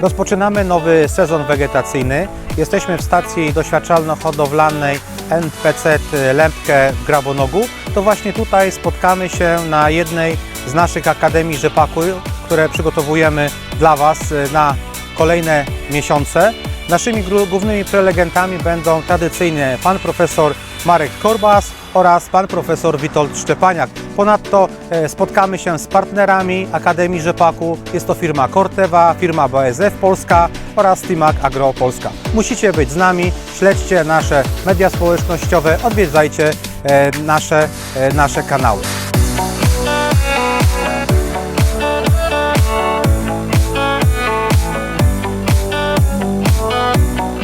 Rozpoczynamy nowy sezon wegetacyjny. Jesteśmy w stacji doświadczalno-hodowlanej NPC Lębkę w Grabonogu. To właśnie tutaj spotkamy się na jednej z naszych Akademii Rzepaku, które przygotowujemy dla Was na kolejne miesiące. Naszymi głównymi prelegentami będą tradycyjnie pan profesor Marek Korbas oraz pan profesor Witold Szczepaniak. Ponadto e, spotkamy się z partnerami Akademii Rzepaku. Jest to firma Corteva, firma BASF Polska oraz Timac Agro Polska. Musicie być z nami, śledźcie nasze media społecznościowe, odwiedzajcie e, nasze, e, nasze kanały.